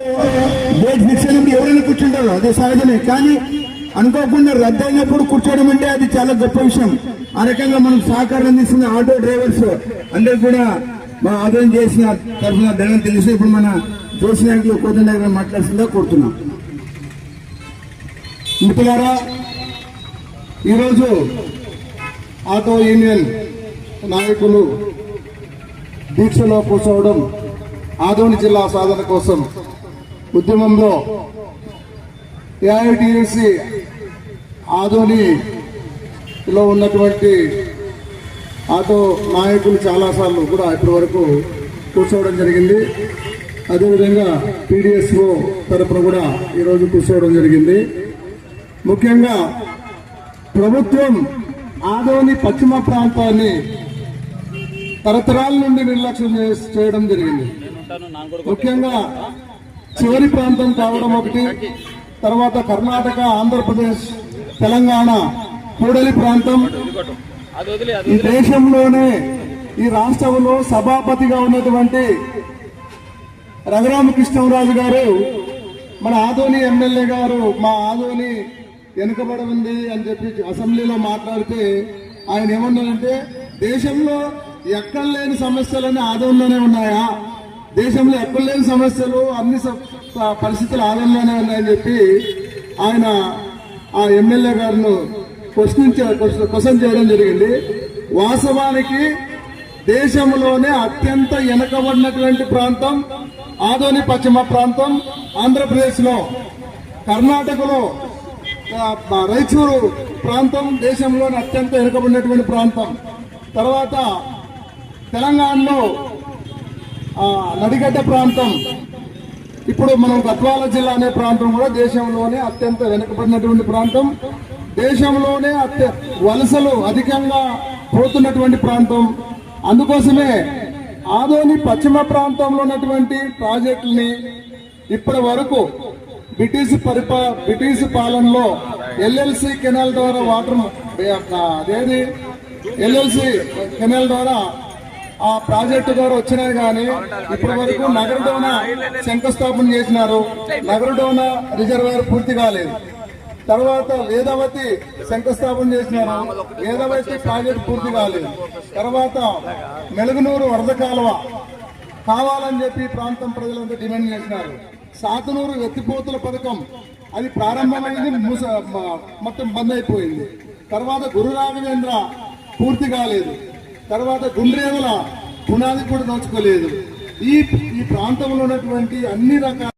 Date fix అయినప్పుడు ఎవరైనా కూర్చుంటారు అది సహజమే. కానీ అనుకోకుండా రద్దు అయినప్పుడు కూర్చోవడం అంటే అది చాలా గొప్ప విషయం. ఆ రకంగా మనం సహకారం అందిస్తున్న ఆటో డ్రైవర్స్ అందరూ కూడా మా ఆదరణ చేసిన తరఫున ధనం తెలుసు ఇప్పుడు మన జోసి నాయకులు కోదండ దగ్గర మాట్లాడుతుందా కోరుతున్నాం. మిత్రులారా ఈరోజు ఆటో యూనియన్ నాయకులు దీక్షలో కూర్చోవడం ఆదోని జిల్లా సాధన కోసం ఉద్యమంలో ఏఐటిఎస్సి ఆదోనిలో ఉన్నటువంటి ఆటో నాయకులు చాలాసార్లు కూడా ఇప్పటి వరకు కూర్చోవడం జరిగింది. అదేవిధంగా పీడిఎస్ఓ తరపున కూడా ఈరోజు కూర్చోవడం జరిగింది. ముఖ్యంగా ప్రభుత్వం ఆదోని పశ్చిమ ప్రాంతాన్ని తరతరాల నుండి నిర్లక్ష్యం చేయడం జరిగింది. ముఖ్యంగా చివరి ప్రాంతం కావడం ఒకటి. తర్వాత కర్ణాటక ఆంధ్రప్రదేశ్ తెలంగాణ కూడలి ప్రాంతం. ఈ దేశంలోనే ఈ రాష్ట్రంలో సభాపతిగా ఉన్నటువంటి రఘురామకృష్ణరాజు గారు మన ఆదోని ఎమ్మెల్యే గారు మా ఆదోని వెనుకబడి ఉంది అని చెప్పి అసెంబ్లీలో మాట్లాడితే ఆయన ఏమన్నారంటే దేశంలో ఎక్కడ లేని సమస్యలన్నీ ఆదోనిలోనే ఉన్నాయా? దేశంలో ఎక్కడ లేని సమస్యలు అన్ని పరిస్థితులు ఆలయంలోనే ఉన్నాయని చెప్పి ఆయన ఆ ఎమ్మెల్యే గారిను క్వశ్చన్ క్వశ్చన్ చేయడం జరిగింది. వాస్తవానికి దేశంలోనే అత్యంత వెనకబడినటువంటి ప్రాంతం ఆదోని పశ్చిమ ప్రాంతం ఆంధ్రప్రదేశ్లో. కర్ణాటకలో రైచూరు ప్రాంతం దేశంలోని అత్యంత వెనుకబడినటువంటి ప్రాంతం. తర్వాత తెలంగాణలో నడిగడ్డ ప్రాంతం. ఇప్పుడు మనం గద్వాల జిల్లా అనే ప్రాంతం కూడా దేశంలోనే అత్యంత వెనుకబడినటువంటి ప్రాంతం. దేశంలోనే అత్య వలసలు అధికంగా పోతున్నటువంటి ప్రాంతం. అందుకోసమే ఆదోని పశ్చిమ ప్రాంతంలో ఉన్నటువంటి ప్రాజెక్టుల్ని ఇప్పటి వరకు బ్రిటిష్ పరిపా బ్రిటిష్ పాలనలో ఎల్ఎల్సి కెనాల్ ద్వారా వాటర్ అదేది? ఎల్ఎల్సి కెనాల్ ద్వారా ఆ ప్రాజెక్టు గారు వచ్చినా కానీ ఇప్పటి వరకు నగరడోన శంకుస్థాపన చేసినారు. నగరడోన రిజర్వాయర్ పూర్తి కాలేదు. తర్వాత వేదవతి శంకుస్థాపన చేసినారు. వేదవతి ప్రాజెక్టు పూర్తి కాలేదు. తర్వాత మెలుగునూరు వరద కాలువ కావాలని చెప్పి ప్రాంతం ప్రజలంతా డిమాండ్ చేసినారు. సాతనూరు ఎత్తిపోతుల పథకం అది ప్రారంభమైంది మూస మొత్తం బంద్ అయిపోయింది. తర్వాత గురు రాఘవేంద్ర పూర్తి కాలేదు. తర్వాత గుండ్రేవల పునాది కూడా దోచుకోలేదు. ఈ ఈ ప్రాంతంలో ఉన్నటువంటి అన్ని రకాల